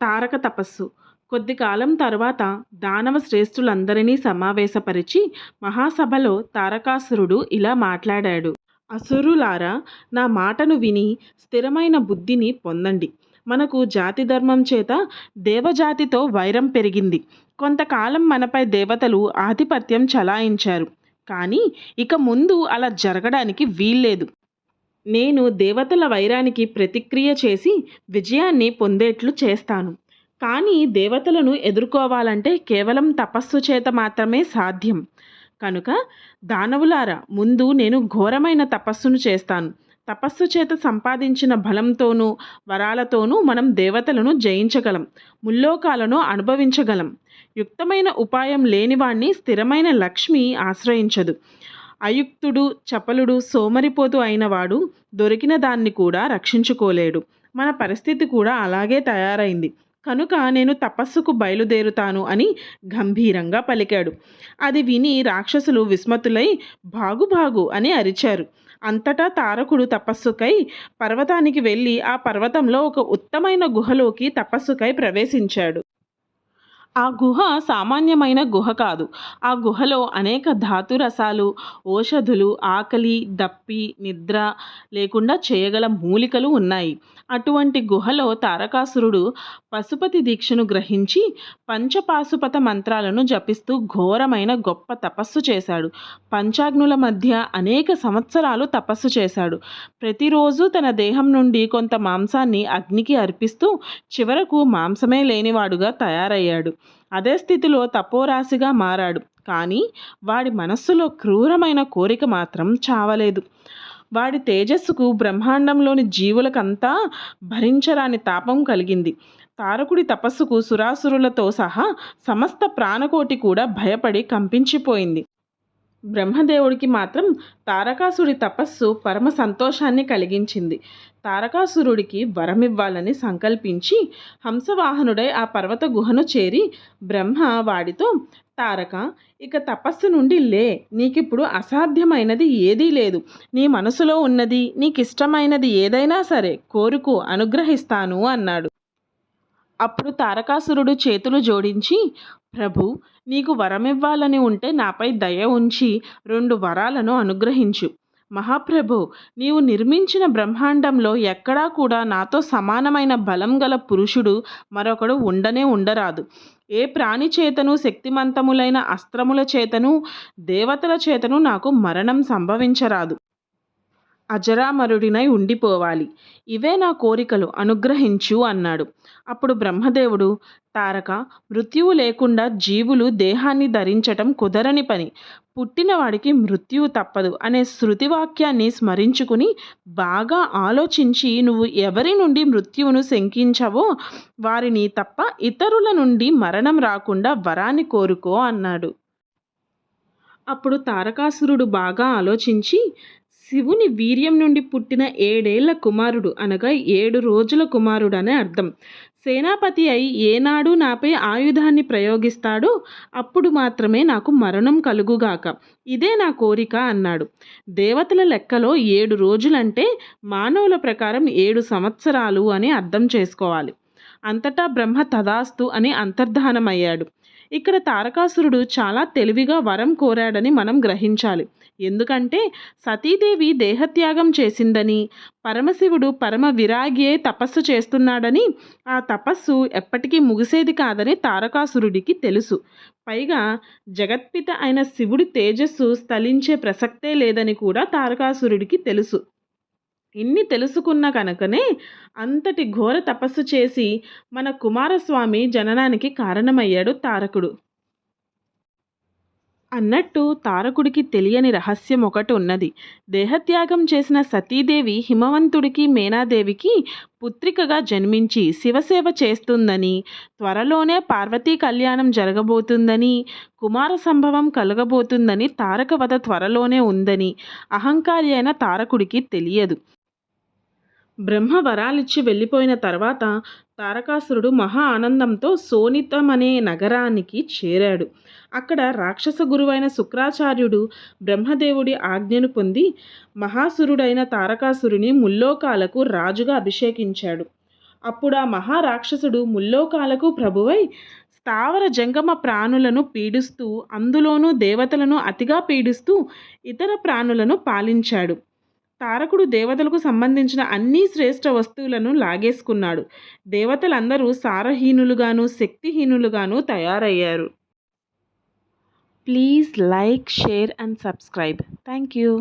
తారక తపస్సు. కొద్ది కాలం తరువాత దానవ శ్రేష్ఠులందరినీ సమావేశపరిచి మహాసభలో తారకాసురుడు ఇలా మాట్లాడాడు. అసురులారా నా మాటను విని స్థిరమైన బుద్ధిని పొందండి. మనకు జాతి ధర్మం చేత దేవజాతితో వైరం పెరిగింది. కొంతకాలం మనపై దేవతలు ఆధిపత్యం చలాయించారు. కానీ ఇక ముందు అలా జరగడానికి వీల్లేదు. నేను దేవతల వైరానికి ప్రతిక్రియ చేసి విజయాన్ని పొందేట్లు చేస్తాను. కానీ దేవతలను ఎదుర్కోవాలంటే కేవలం తపస్సు చేత మాత్రమే సాధ్యం. కనుక దానవులారా ముందు నేను ఘోరమైన తపస్సును చేస్తాను. తపస్సు చేత సంపాదించిన బలంతోనూ వరాలతోనూ మనం దేవతలను జయించగలం ముల్లోకాలను అనుభవించగలం. యుక్తమైన ఉపాయం లేనివాణ్ణి స్థిరమైన లక్ష్మి ఆశ్రయించదు. అయుక్తుడు చపలుడు సోమరిపోతు అయినవాడు దొరికిన దాన్ని కూడా రక్షించుకోలేడు. మన పరిస్థితి కూడా అలాగే తయారైంది. కనుక నేను తపస్సుకు బయలుదేరుతాను అని గంభీరంగా పలికాడు. అది విని రాక్షసులు విస్మతులై బాగు బాగు అని అరిచారు. అంతటా తారకుడు తపస్సుకై పర్వతానికి వెళ్ళి ఆ పర్వతంలో ఒక ఉత్తమైన గుహలోకి తపస్సుకై ప్రవేశించాడు. ఆ గుహ సామాన్యమైన గుహ కాదు. ఆ గుహలో అనేక ధాతు రసాలు ఓషధులు ఆకలి దప్పి నిద్ర లేకుండా చేయగల మూలికలు ఉన్నాయి. అటువంటి గుహలో తారకాసురుడు పశుపతి దీక్షను గ్రహించి పంచపాశుపత మంత్రాలను జపిస్తూ ఘోరమైన గొప్ప తపస్సు చేశాడు. పంచాగ్నుల మధ్య అనేక సంవత్సరాలు తపస్సు చేశాడు. ప్రతిరోజు తన దేహం నుండి కొంత మాంసాన్ని అగ్నికి అర్పిస్తూ చివరకు మాంసమే లేనివాడుగా తయారయ్యాడు. అదే స్థితిలో తపోరాశిగా మారాడు. కానీ వాడి మనస్సులో క్రూరమైన కోరిక మాత్రం చావలేదు. వాడి తేజస్సుకు బ్రహ్మాండంలోని జీవులకంతా భరించరాని తాపం కలిగింది. తారకుడి తపస్సుకు సురాసురులతో సహా సమస్త ప్రాణకోటి కూడా భయపడి కంపించిపోయింది. బ్రహ్మదేవుడికి మాత్రం తారకాసుడి తపస్సు పరమ సంతోషాన్ని కలిగించింది. తారకాసురుడికి వరమివ్వాలని సంకల్పించి హంసవాహనుడై ఆ పర్వత గుహను చేరి బ్రహ్మ వాడితో తారక ఇక తపస్సు నుండి లే. నీకిప్పుడు అసాధ్యమైనది ఏదీ లేదు. నీ మనసులో ఉన్నది నీకిష్టమైనది ఏదైనా సరే కోరుకు అనుగ్రహిస్తాను అన్నాడు. అప్పుడు తారకాసురుడు చేతులు జోడించి ప్రభు నీకు వరమివ్వాలని ఉంటే నాపై దయ ఉంచి రెండు వరాలను అనుగ్రహించు. మహాప్రభు నీవు నిర్మించిన బ్రహ్మాండంలో ఎక్కడా కూడా నాతో సమానమైన బలం గల పురుషుడు మరొకడు ఉండనే ఉండరాదు. ఏ ప్రాణి చేతను శక్తిమంతములైన అస్త్రముల చేతను దేవతల చేతను నాకు మరణం సంభవించరాదు. అజరామరుడినై ఉండిపోవాలి. ఇవే నా కోరికలు అనుగ్రహించు అన్నాడు. అప్పుడు బ్రహ్మదేవుడు తారక మృత్యువు లేకుండా జీవులు దేహాన్ని ధరించటం కుదరని పని. పుట్టినవాడికి మృత్యువు తప్పదు అనే శృతివాక్యాన్ని స్మరించుకుని బాగా ఆలోచించి నువ్వు ఎవరి నుండి మృత్యువును శంకించవో వారిని తప్ప ఇతరుల నుండి మరణం రాకుండా వరాన్ని కోరుకో అన్నాడు. అప్పుడు తారకాసురుడు బాగా ఆలోచించి శివుని వీర్యం నుండి పుట్టిన ఏడేళ్ళ కుమారుడు అనగా ఏడు రోజుల కుమారుడు అనే అర్థం. సేనాపతి అయి ఏనాడు నాపై ఆయుధాన్ని ప్రయోగిస్తాడో అప్పుడు మాత్రమే నాకు మరణం కలుగుగాక. ఇదే నా కోరిక అన్నాడు. దేవతల లెక్కలో ఏడు రోజులంటే మానవుల ప్రకారం ఏడు సంవత్సరాలు అని అర్థం చేసుకోవాలి. అంతటా బ్రహ్మ తదాస్తు అని అంతర్ధానమయ్యాడు. ఇక్కడ తారకాసురుడు చాలా తెలివిగా వరం కోరాడని మనం గ్రహించాలి. ఎందుకంటే సతీదేవి దేహత్యాగం చేసిందని పరమశివుడు పరమ విరాగియే తపస్సు చేస్తున్నాడని ఆ తపస్సు ఎప్పటికీ ముగిసేది కాదని తారకాసురుడికి తెలుసు. పైగా జగత్పిత అయిన శివుడి తేజస్సు స్థలించే ప్రసక్తే లేదని కూడా తారకాసురుడికి తెలుసు. ఇన్ని తెలుసుకున్న కనుకనే అంతటి ఘోర తపస్సు చేసి మన కుమారస్వామి జననానికి కారణమయ్యాడు తారకుడు. అన్నట్టు తారకుడికి తెలియని రహస్యం ఒకటి ఉన్నది. దేహత్యాగం చేసిన సతీదేవి హిమవంతుడికి మేనాదేవికి పుత్రికగా జన్మించి శివసేవ చేస్తుందని త్వరలోనే పార్వతీ కళ్యాణం జరగబోతుందని కుమార సంభవం కలగబోతుందని తారకవధ త్వరలోనే ఉందని అహంకారి అయిన తారకుడికి తెలియదు. బ్రహ్మ వరాలిచ్చి వెళ్ళిపోయిన తర్వాత తారకాసురుడు మహా ఆనందంతో సోనితమనే నగరానికి చేరాడు. అక్కడ రాక్షస గురువైన శుక్రాచార్యుడు బ్రహ్మదేవుడి ఆజ్ఞను పొంది మహాసురుడైన తారకాసురుని ముల్లోకాలకు రాజుగా అభిషేకించాడు. అప్పుడు ఆ మహారాక్షసుడు ముల్లోకాలకు ప్రభువై స్థావర జంగమ ప్రాణులను పీడిస్తూ అందులోనూ దేవతలను అతిగా పీడిస్తూ ఇతర ప్రాణులను పాలించాడు. తారకుడు దేవతలకు సంబంధించిన అన్ని శ్రేష్ఠ వస్తువులను లాగేసుకున్నాడు. దేవతలందరూ సారహీనులుగాను శక్తిహీనులుగాను తయారయ్యారు. Please like share and subscribe. Thank you